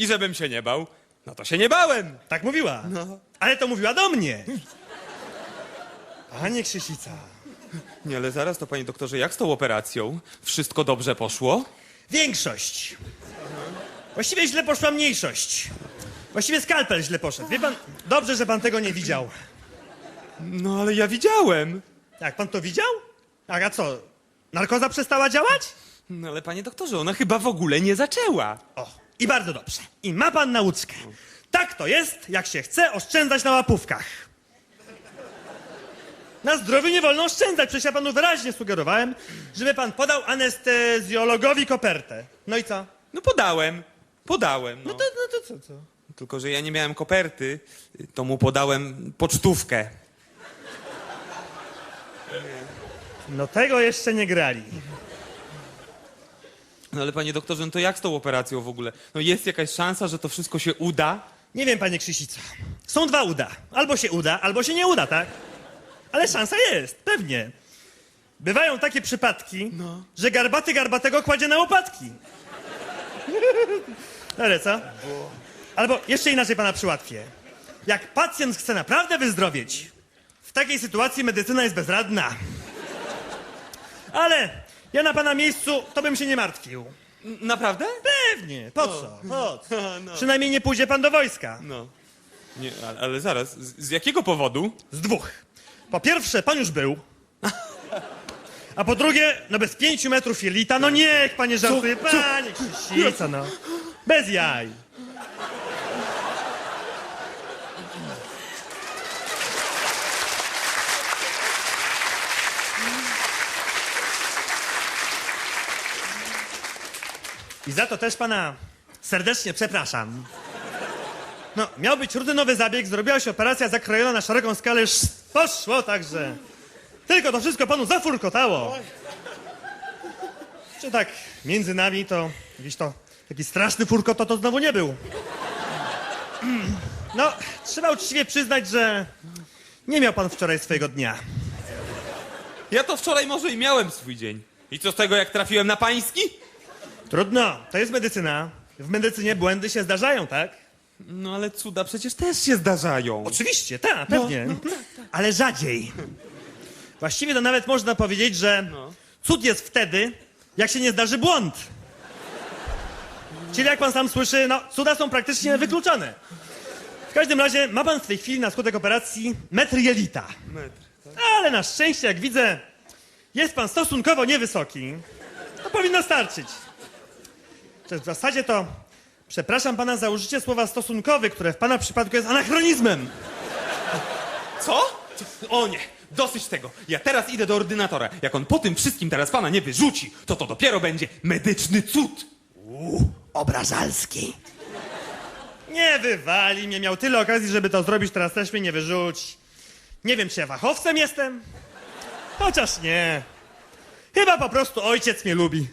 I żebym się nie bał, no to się nie bałem. Tak mówiła. No. Ale to mówiła do mnie. Panie Krzysica. Nie, ale zaraz to, panie doktorze, jak z tą operacją? Wszystko dobrze poszło? Większość. Właściwie źle poszła mniejszość. Właściwie skalpel źle poszedł. Wie pan, dobrze, że pan tego nie widział. No ale ja widziałem. Jak pan to widział? Tak, a co? Narkoza przestała działać? No ale panie doktorze, ona chyba w ogóle nie zaczęła. O, i bardzo dobrze. I ma pan nauczkę. Tak to jest, jak się chce oszczędzać na łapówkach. Na zdrowiu nie wolno oszczędzać. Przecież ja panu wyraźnie sugerowałem, żeby pan podał anestezjologowi kopertę. No i co? No podałem, podałem. No. No to, no to co, co? Tylko, że ja nie miałem koperty, to mu podałem pocztówkę. No tego jeszcze nie grali. No ale panie doktorze, no to jak z tą operacją w ogóle? No jest jakaś szansa, że to wszystko się uda? Nie wiem, panie Krzysica. Są dwa uda. Albo się uda, albo się nie uda, tak? Ale szansa jest, pewnie. Bywają takie przypadki, No. że garbaty garbatego kładzie na łopatki. Ale co? Albo jeszcze inaczej pana przyłatwię. Jak pacjent chce naprawdę wyzdrowieć, w takiej sytuacji medycyna jest bezradna. Ale ja na pana miejscu to bym się nie martwił. N- Naprawdę? Pewnie, po co? Po co? No. Przynajmniej nie pójdzie pan do wojska. No. Nie, ale, ale zaraz, z, z jakiego powodu? Z dwóch. Po pierwsze, pan już był. A po drugie, no bez pięciu metrów jelita, no niech panie żartuje, panie Krzysica, no. Bez jaj. I za to też pana serdecznie przepraszam. No, miał być rutynowy zabieg, zrobiła się operacja zakrojona na szeroką skalę, poszło także. Tylko to wszystko panu zafurkotało. Czy tak między nami to jakiś to taki straszny furkot to, to znowu nie był. No, trzeba uczciwie przyznać, że nie miał pan wczoraj swojego dnia. Ja to wczoraj może i miałem swój dzień. I co z tego, jak trafiłem na pański? Trudno, to jest medycyna. W medycynie błędy się zdarzają, tak? No ale cuda przecież też się zdarzają. Oczywiście, tak, pewnie. Ale rzadziej. Właściwie to nawet można powiedzieć, że No. cud jest wtedy, jak się nie zdarzy błąd. Czyli jak pan sam słyszy, no cuda są praktycznie wykluczone. W każdym razie ma pan w tej chwili na skutek operacji metr jelita. Metr. Ale na szczęście, jak widzę, jest pan stosunkowo niewysoki. To powinno starczyć. W zasadzie to przepraszam pana za użycie słowa stosunkowy, które w pana przypadku jest anachronizmem. Co? O nie, dosyć tego. Ja teraz idę do ordynatora. Jak on po tym wszystkim teraz pana nie wyrzuci, to to dopiero będzie medyczny cud. Obrażalski. Nie wywali mnie, miał tyle okazji, żeby to zrobić, teraz też mnie nie wyrzuci. Nie wiem, czy ja fachowcem jestem? Chociaż nie. Chyba po prostu ojciec mnie lubi.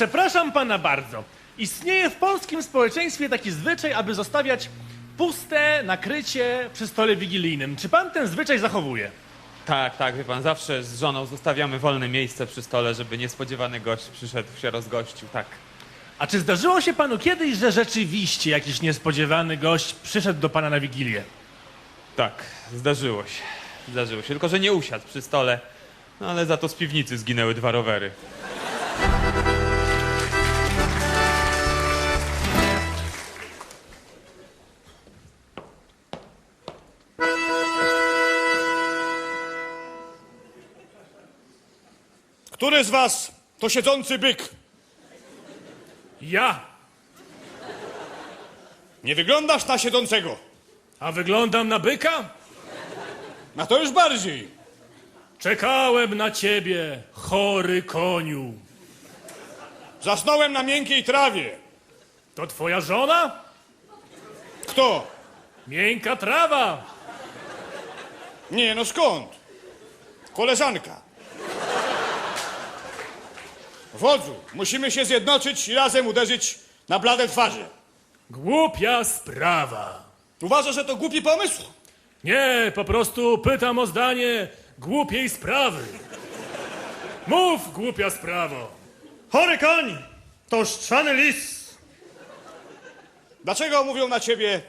Przepraszam pana bardzo. Istnieje w polskim społeczeństwie taki zwyczaj, aby zostawiać puste nakrycie przy stole wigilijnym. Czy pan ten zwyczaj zachowuje? Tak, tak, wie pan, zawsze z żoną zostawiamy wolne miejsce przy stole, żeby niespodziewany gość przyszedł, się rozgościł, tak. A czy zdarzyło się panu kiedyś, że rzeczywiście jakiś niespodziewany gość przyszedł do pana na wigilię? Tak, zdarzyło się. Zdarzyło się, tylko że nie usiadł przy stole, no ale za to z piwnicy zginęły dwa rowery. Który z was to siedzący byk? Ja. Nie wyglądasz na siedzącego. A wyglądam na byka? Na to już bardziej. Czekałem na ciebie, chory koniu. Zasnąłem na miękkiej trawie. To twoja żona? Kto? Miękka trawa. Nie, no skąd? Koleżanka. Wodzu, musimy się zjednoczyć i razem uderzyć na blade twarze. Głupia sprawa. Uważasz, że to głupi pomysł? Nie, po prostu pytam o zdanie głupiej sprawy. Mów, głupia sprawo. Chory koń to szczwany lis. Dlaczego mówią na ciebie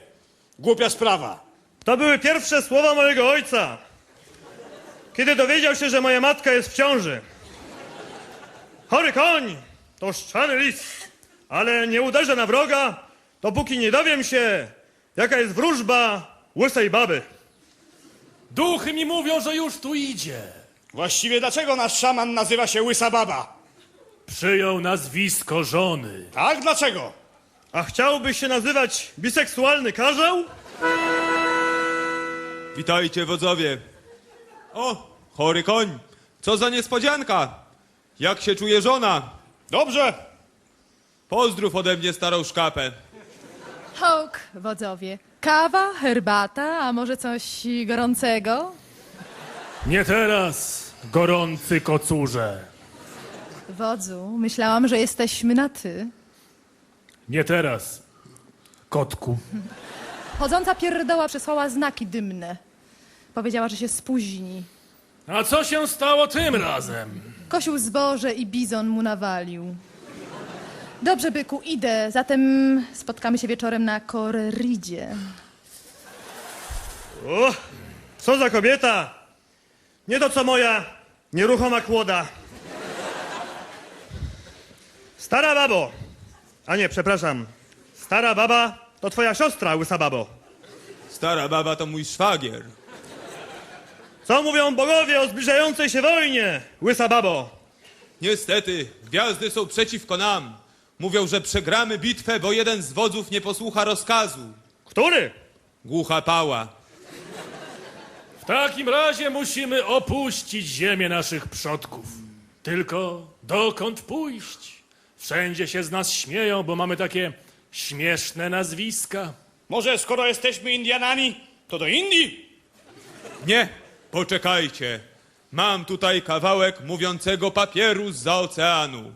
głupia sprawa? To były pierwsze słowa mojego ojca, kiedy dowiedział się, że moja matka jest w ciąży. Chory koń to szczwany lis, ale nie uderzę na wroga, dopóki nie dowiem się, jaka jest wróżba łysej baby. Duchy mi mówią, że już tu idzie. Właściwie dlaczego nasz szaman nazywa się Łysa Baba? Przyjął nazwisko żony. Tak, dlaczego? A chciałbyś się nazywać biseksualny karzeł? Witajcie, wodzowie. O, chory koń. Co za niespodzianka. Jak się czuje żona? Dobrze. Pozdrów ode mnie starą szkapę. Hołk, wodzowie. Kawa, herbata, a może coś gorącego? Nie teraz, gorący kocurze. Wodzu, myślałam, że jesteśmy na ty. Nie teraz, kotku. Chodząca pierdoła przesłała znaki dymne. Powiedziała, że się spóźni. A co się stało tym razem? Kosił zboże i bizon mu nawalił. Dobrze, byku, idę. Zatem spotkamy się wieczorem na korridzie. O, co za kobieta! Nie to co moja nieruchoma kłoda. Stara babo! A nie, przepraszam. Stara baba to twoja siostra, łysa babo. Stara baba to mój szwagier. Co mówią bogowie o zbliżającej się wojnie, łysa babo? Niestety, gwiazdy są przeciwko nam. Mówią, że przegramy bitwę, bo jeden z wodzów nie posłucha rozkazu. Który? Głucha pała. W takim razie musimy opuścić ziemię naszych przodków. Tylko dokąd pójść? Wszędzie się z nas śmieją, bo mamy takie śmieszne nazwiska. Może skoro jesteśmy Indianami, to do Indii? Nie, poczekajcie. Mam tutaj kawałek mówiącego papieru z oceanu.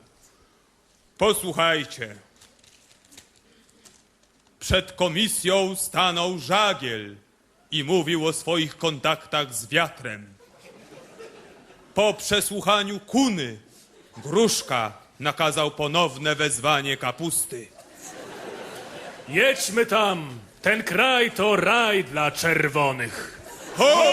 Posłuchajcie. Przed komisją stanął żagiel i mówił o swoich kontaktach z wiatrem. Po przesłuchaniu kuny gruszka nakazał ponowne wezwanie kapusty. Jedźmy tam. Ten kraj to raj dla czerwonych. Ho!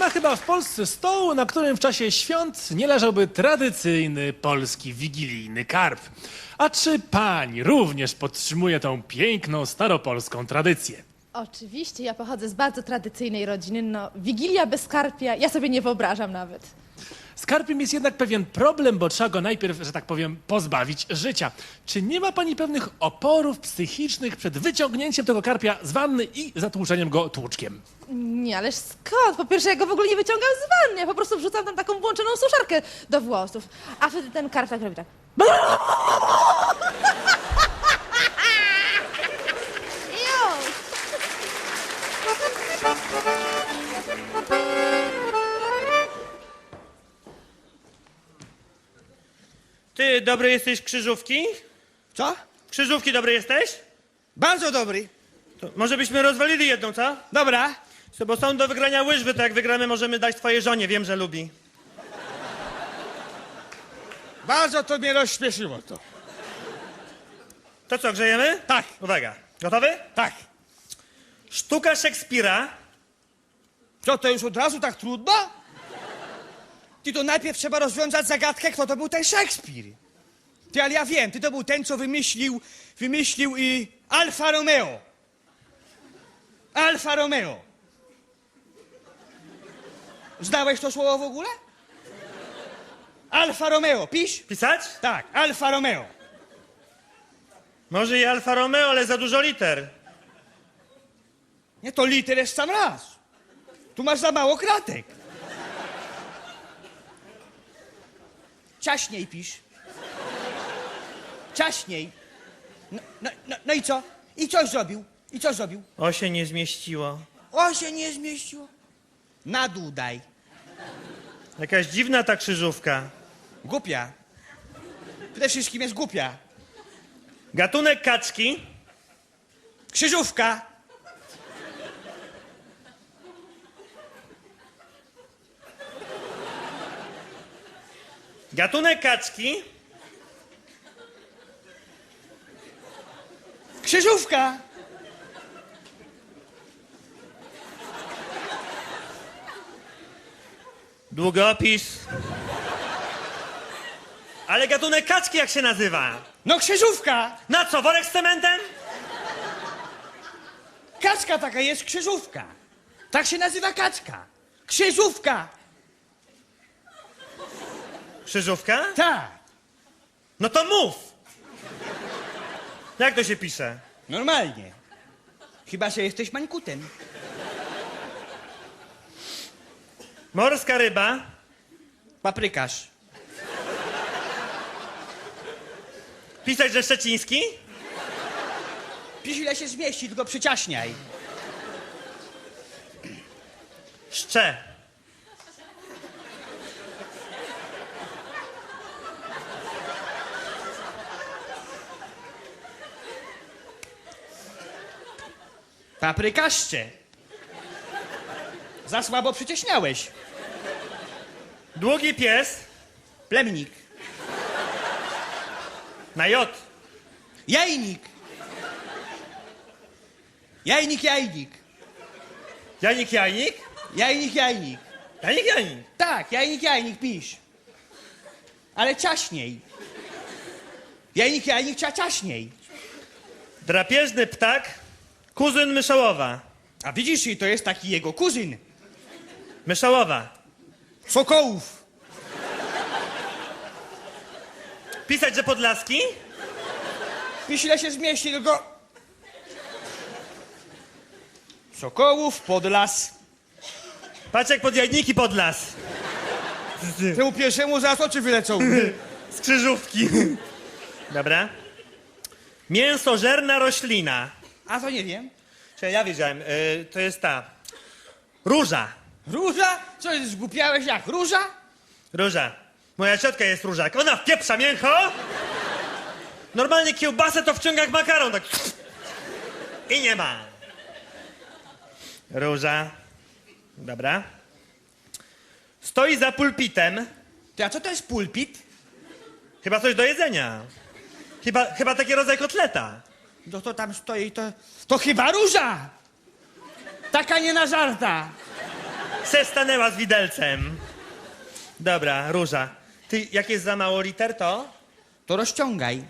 Ma chyba w Polsce stołu, na którym w czasie świąt nie leżałby tradycyjny polski wigilijny karp. A czy pani również podtrzymuje tą piękną staropolską tradycję? Oczywiście, ja pochodzę z bardzo tradycyjnej rodziny. No, Wigilia bez karpia, ja sobie nie wyobrażam nawet. Z karpiem jest jednak pewien problem, bo trzeba go najpierw, że tak powiem, pozbawić życia. Czy nie ma pani pewnych oporów psychicznych przed wyciągnięciem tego karpia z wanny i zatłuczeniem go tłuczkiem? Nie, ależ skąd? Po pierwsze, ja go w ogóle nie wyciągam z wanny, ja po prostu wrzucam tam taką włączoną suszarkę do włosów. A wtedy ten karp tak robi tak. Ty dobry jesteś w krzyżówki? Co? Krzyżówki dobry jesteś? Bardzo dobry. To może byśmy rozwalili jedną, co? Dobra. Co, Bo są do wygrania łyżwy, to jak wygramy możemy dać twojej żonie, wiem, że lubi. Bardzo to mnie rozśmieszyło to. To co, grzejemy? Tak. Uwaga. Gotowy? Tak. Sztuka Szekspira Co to już od razu tak trudno? Ty to najpierw trzeba rozwiązać zagadkę, kto to był ten Szekspir. Ty, ale ja wiem, ty to był ten, co wymyślił, wymyślił i Alfa Romeo. Alfa Romeo. Znałeś to słowo w ogóle? Alfa Romeo, pisz? pisać? Tak, Alfa Romeo. Może i Alfa Romeo, ale za dużo liter. Nie, to liter jest sam raz. Tu masz za mało kratek. Ciaśniej pisz. Ciaśniej. No, no, no, no i co? I coś zrobił? I co zrobił? O się nie zmieściło. O, się nie zmieściło. Na dół daj. Jakaś dziwna ta krzyżówka. Głupia. Przede wszystkim jest głupia. Gatunek kaczki. Krzyżówka. Gatunek kaczki. Krzyżówka. Długopis. Ale gatunek kaczki jak się nazywa? No krzyżówka. Na co, worek z cementem? Kaczka taka jest krzyżówka. Tak się nazywa kaczka. Krzyżówka. Krzyżówka? Tak. No to mów! Jak to się pisze? Normalnie. Chyba, że jesteś mańkutem. Morska ryba. Paprykarz. Pisać, że szczeciński? Pisz ile się zmieści, tylko przyciaśniaj. Szcze. Paprykaszcze. Za słabo przyciaśniałeś. Długi pies. Plemnik. Na J. Jajnik. Jajnik, jajnik. Janik Jajnik? Jajnik, jajnik. Janik Jajnik. Tak, jajnik, jajnik, pisz. Ale ciaśniej. Jajnik, jajnik, cia ciaśniej. Drapieżny ptak. Kuzyn myszołowa. A widzisz, i to jest taki jego kuzyn. Myszołowa. Sokołów. Pisać, że podlaski? Pisz ile się zmieści, tylko... Sokołów, Podlas. Patrz jak pod jajniki podlas. Temu pierwszemu zaraz oczy wylecą. Z krzyżówki. Dobra. Mięsożerna roślina. A to nie wiem. Czy ja wiedziałem, y, to jest ta. Róża. Róża? Co, zgłupiałeś jak? Róża? Róża. Moja ciotka jest różak. Ona wpieprza mięcho. Normalnie kiełbasę to wciąga jak makaron, tak. I nie ma. Róża. Dobra. Stoi za pulpitem. Ty, a co to jest pulpit? Chyba coś do jedzenia. Chyba, chyba taki rodzaj kotleta. No to tam stoi, to... To chyba róża! Taka nie na żarta. Se stanęła z widelcem. Dobra, róża. Ty, jak jest za mało liter, to? To rozciągaj.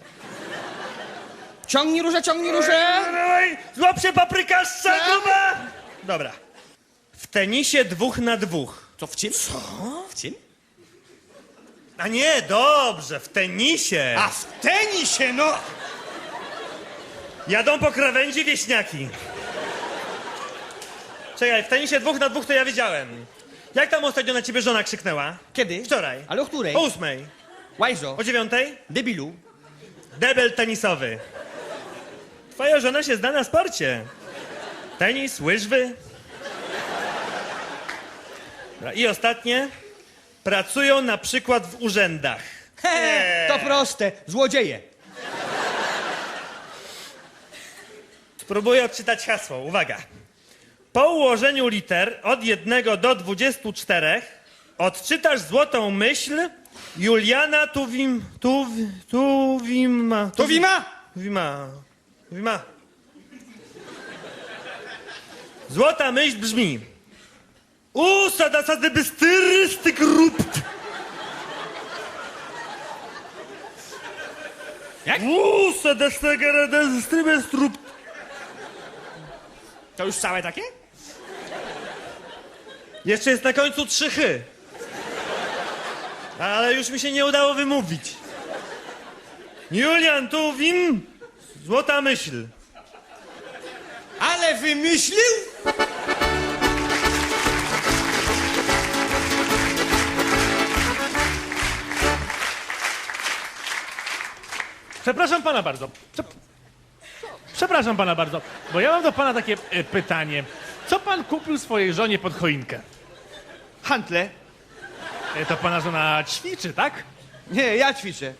Ciągnij różę, ciągnij różę! Złap się paprykaszcza, Tak. gruba! Dobra. W tenisie dwóch na dwóch. To w czym? Co? W czym? A nie, dobrze, w tenisie. A w tenisie, no! Jadą po krawędzi wieśniaki. Czekaj, w tenisie dwóch na dwóch to ja wiedziałem. Jak tam ostatnio na ciebie żona krzyknęła? Kiedy? Wczoraj. Ale o której? O ósmej. Łajzo, O dziewiątej? debilu. Debel tenisowy. Twoja żona się zna na sporcie. Tenis, łyżwy. Dobra, I ostatnie. Pracują na przykład w urzędach. He, to proste. Złodzieje. Spróbuję odczytać hasło. Uwaga. Po ułożeniu liter od 1 do 24 odczytasz złotą myśl Juliana Tuwim... Tuw, tuwima... To wima? Wima. Wima. Złota myśl brzmi. U, sada sady bystyrysty grupt. Jak? U, sada stegerada strupt. To już całe takie? Jeszcze jest na końcu trzy chy. Ale już mi się nie udało wymówić. Julian Tuwim, złota myśl. Ale wymyślił? Przepraszam pana bardzo. Prze- Przepraszam pana bardzo, bo ja mam do pana takie e, pytanie. Co pan kupił swojej żonie pod choinkę? Hantle. E, to pana żona ćwiczy, tak? Nie, ja ćwiczę.